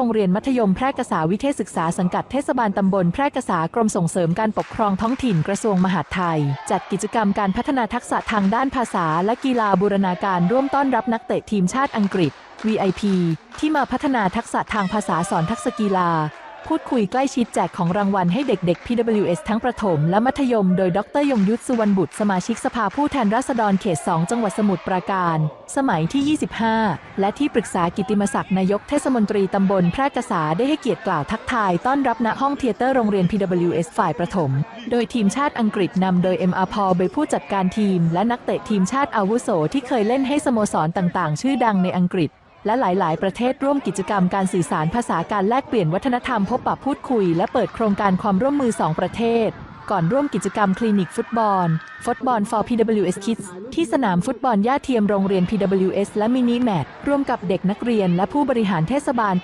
โรงเรียนมัธยมแพร่กษาวิเทศศึกษาสังกัดเทศบาลตำบลแพร่กษากรมส่งเสริมการปกครองท้องถิ่นกระทรวงมหาดไทย จัดกิจกรรมการพัฒนาทักษะทางด้านภาษาและกีฬาบูรณาการร่วมต้อนรับนักเตะทีมชาติอังกฤษ VIP ที่มาพัฒนาทักษะทางภาษาสอนทักษะกีฬา พูดคุยใกล้ชิดแจกของรางวัลให้เด็กๆ PWS ทั้งประถมและมัธยม โดยดรยงยุทธสุวรรณบุตรสมาชิกสภาผู้แทนราษฎรเขต 2 จังหวัดสมุทรปราการ สมัยที่ 25 และที่ปรึกษากิติมศักดิ์นายกเทศมนตรีตำบลแพร่กษาได้ให้เกียรติกล่าวทักทาย ต้อนรับณห้องเทเตอร์โรงเรียน PWS ฝ่ายประถม โดยทีมชาติอังกฤษนำโดย MR พอลโดยผู้จัดการทีม และนักเตะทีมชาติอาวุโสที่เคยเล่นให้สโมสรต่างๆ ชื่อดังในอังกฤษ และหลาย ๆ ประเทศร่วมกิจกรรมการสื่อสารภาษาการแลกเปลี่ยนวัฒนธรรมพบปะพูดคุย และเปิดโครงการความร่วมมือ 2 ประเทศ ก่อนร่วมกิจกรรมคลินิกฟุตบอล ฟุตบอล for PWS Kids ที่สนามฟุตบอลย่าเทียมโรงเรียน PWS และมินิแมตร่วมกับเด็กนักเรียนและผู้บริหารเทศบาล